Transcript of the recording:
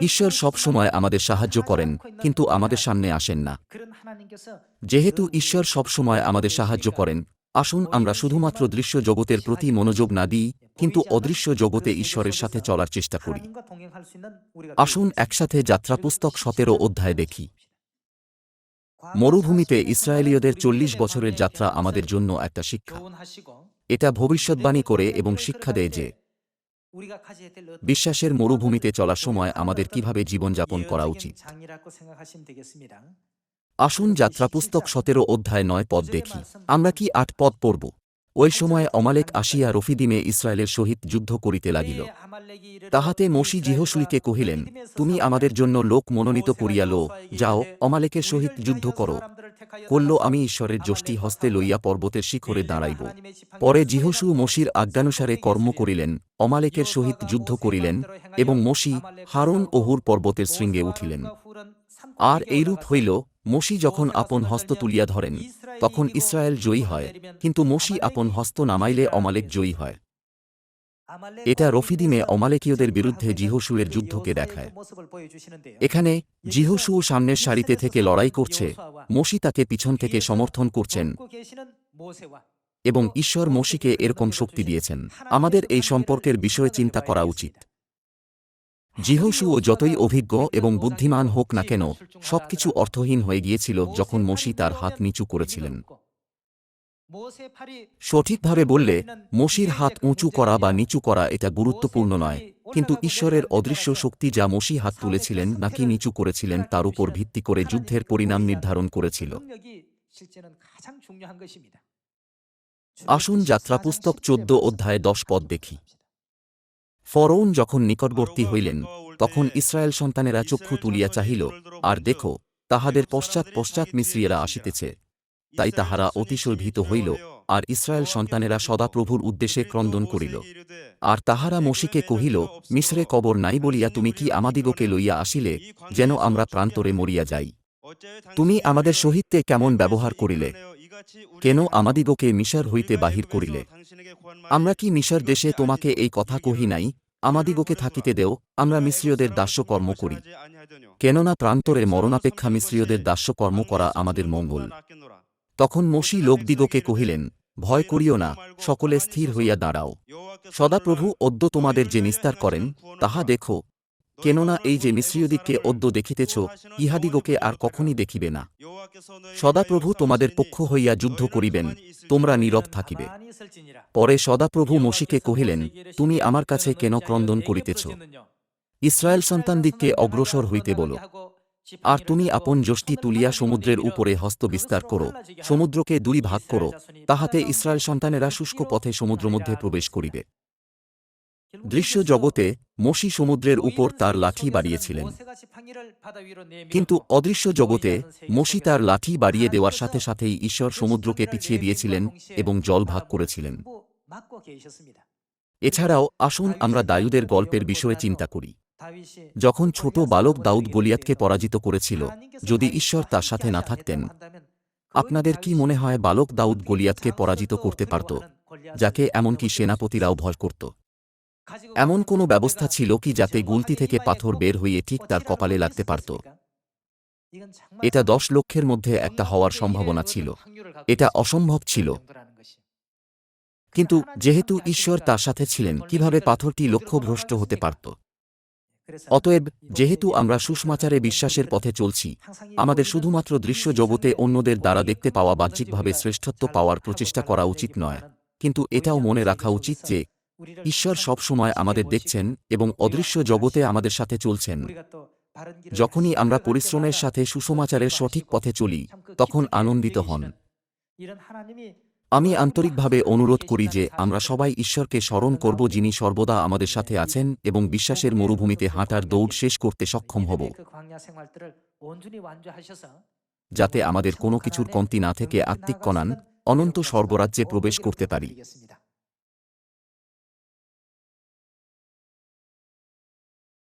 ঈশ্বর সব সময় আমাদের সাহায্য করেন, কিন্তু আমাদের সামনে আসেন না। যেহেতু ঈশ্বর সব সময় আমাদের সাহায্য করেন, আসুন আমরা শুধুমাত্র দৃশ্য জগতের প্রতি মনোযোগ না দিই, কিন্তু অদৃশ্য জগতে ঈশ্বরের সাথে চলার চেষ্টা করি। আসুন একসাথে যাত্রা পুস্তক সতেরো অধ্যায় দেখি। মরুভূমিতে ইসরায়েলীয়দের চল্লিশ বছরের যাত্রা আমাদের জন্য একটা শিক্ষা। এটা ভবিষ্যৎবাণী করে এবং শিক্ষা দেয় যে বিশ্বাসের মরুভূমিতে চলার সময় আমাদের কীভাবে জীবনযাপন করা উচিত? আসুন যাত্রা পুস্তক সতেরো অধ্যায় নয় পদ দেখি। আমরা কি আট পদ পড়ব? ওই সময় অমালেক আসিয়া রফিদিমে ইসরায়েলের সহিত যুদ্ধ করিতে লাগিল। তাহাতে মসি জিহসুইকে কহিলেন, তুমি আমাদের জন্য লোক মনোনীত করিয়া লো যাও, অমালেকের সহিত যুদ্ধ করো। করল আমি ঈশ্বরের যষ্টি হস্তে লইয়া পর্বতের শিখরে দাঁড়াইব। পরে জিহসু মসির আজ্ঞানুসারে কর্ম করিলেন, অমালেকের সহিত যুদ্ধ করিলেন এবং মসি হারন ওহুর পর্বতের শৃঙ্গে উঠিলেন। আর এইরূপ হইল মসি যখন আপন হস্ত তুলিয়া ধরেন, তখন ইসরায়েল জয়ী হয়, কিন্তু মসি আপন হস্ত নামাইলে অমালেক জয়ী হয়। এটা রফিদিমে অমালেকীয়দের বিরুদ্ধে জিহসুয়ের যুদ্ধকে দেখায়। এখানে জিহসু সামনের সারিতে থেকে লড়াই করছে মসি তাকে পিছন থেকে সমর্থন করছেন, এবং ঈশ্বর মসিকে এরকম শক্তি দিয়েছেন। আমাদের এই সম্পর্কের বিষয়ে চিন্তা করা উচিত। জিহসুও যতই অভিজ্ঞ এবং বুদ্ধিমান হোক না কেন, সবকিছু অর্থহীন হয়ে গিয়েছিল যখন মসি তার হাত নিচু করেছিলেন। সঠিকভাবে বললে, মসির হাত উঁচু করা বা নিচু করা এটা গুরুত্বপূর্ণ নয়, কিন্তু ঈশ্বরের অদৃশ্য শক্তি যা মসি হাত তুলেছিলেন নাকি নিচু করেছিলেন তার উপর ভিত্তি করে যুদ্ধের পরিণাম নির্ধারণ করেছিল। আসুন যাত্রা পুস্তক চোদ্দ অধ্যায় দশ পদ দেখি। ফরৌন যখন নিকটবর্তী হইলেন তখন ইসরায়েল সন্তানেরা চক্ষু তুলিয়া চাহিল আর দেখো তাহাদের পশ্চাৎ পশ্চাৎ মিশ্রিয়েরা আসিতেছে। তাই তাহারা অতিশয় ভীত হইল আর ইসরায়েল সন্তানেরা সদাপ্রভুর উদ্দেশ্যে ক্রন্দন করিল। আর তাহারা মসিকে কহিল মিশ্রে কবর নাই বলিয়া তুমি কি আমাদিগকে লইয়া আসিলে যেন আমরা প্রান্তরে মরিয়া যাই? তুমি আমাদের সহিত্যে কেমন ব্যবহার করিলে? কেন আমাদিগকে মিশর হইতে বাহির করিলে? আমরা কি মিশর দেশে তোমাকে এই কথা কহি নাই? আমাদিগকে থাকিতে দেও আমরা মিশ্রীয়দের দাস্যকর্ম করি। কেননা প্রান্তরে মরণাপেক্ষা মিশ্রীয়দের দাস্যকর্ম করা আমাদের মঙ্গল। তখন মসি লোকদিগকে কহিলেন ভয় করিও না সকলে স্থির হইয়া দাঁড়াও। সদাপ্রভু অদ্য তোমাদের যে নিস্তার করেন তাহা দেখো কেননা এই যে মিশ্রীয়দিককে অদ্য দেখিতেছ, ইহাদিগকে আর কখনই দেখিবে না। সদাপ্রভু তোমাদের পক্ষ হইয়া যুদ্ধ করিবেন, তোমরা নীরব থাকিবে। পরে সদাপ্রভু মসিকে কহিলেন, তুমি আমার কাছে কেন ক্রন্দন করিতেছ? ইসরায়েল সন্তানদিগকে অগ্রসর হইতে বলো। আর তুমি আপন যষ্টি তুলিয়া সমুদ্রের উপরে হস্ত বিস্তার করো, সমুদ্রকে দুই ভাগ করো, তাহাতে ইসরায়েল সন্তানেরা শুষ্ক পথে সমুদ্র মধ্যে প্রবেশ করিবে। দৃশ্য জগতে মসি সমুদ্রের উপর তার লাঠি বাড়িয়েছিলেন। কিন্তু অদৃশ্য জগতে মসি তার লাঠি বাড়িয়ে দেওয়ার সাথে সাথেই ঈশ্বর সমুদ্রকে পিছিয়ে দিয়েছিলেন এবং জল ভাগ করেছিলেন। এছাড়াও আসুন আমরা দায়ুদের গল্পের বিষয়ে চিন্তা করি। যখন ছোট বালক দাউদ গলিয়াতকে পরাজিত করেছিল। যদি ঈশ্বর তার সাথে না থাকতেন আপনাদের কি মনে হয় বালক দাউদ গলিয়াতকে পরাজিত করতে পারত যাকে এমনকি সেনাপতিরাও ভয় করত? এমন কোনো ব্যবস্থা ছিল কি যাতে গুলতি থেকে পাথর বের হইয়ে ঠিক তার কপালে লাগতে পারত? এটা দশ লক্ষের মধ্যে একটা হওয়ার সম্ভাবনা ছিল। এটা অসম্ভব ছিল। কিন্তু যেহেতু ঈশ্বর তার সাথে ছিলেন, কীভাবে পাথরটি লক্ষ্যভ্রষ্ট হতে পারত? অতএব, যেহেতু আমরা সুষমাচারে বিশ্বাসের পথে চলছি, আমাদের শুধুমাত্র দৃশ্য জগতে অন্যদের দ্বারা দেখতে পাওয়া বাহ্যিকভাবে শ্রেষ্ঠত্ব পাওয়ার প্রচেষ্টা করা উচিত নয়। কিন্তু এটাও মনে রাখা উচিত যে ঈশ্বর সব সময় আমাদের দেখছেন এবং অদৃশ্য জগতে আমাদের সাথে চলছেন যখনই আমরা পরিশ্রমের সাথে সুষমাচারের সঠিক পথে চলি তখন আনন্দিত হন আমি আন্তরিকভাবে অনুরোধ করি যে আমরা সবাই ঈশ্বরকে স্মরণ করব যিনি সর্বদা আমাদের সাথে আছেন এবং বিশ্বাসের মরুভূমিতে হাঁটার দৌড় শেষ করতে সক্ষম হব যাতে আমাদের কোনো কিছুর কমতি না থেকে আত্মিক কণান অনন্ত স্বর্গরাজ্যে প্রবেশ করতে পারি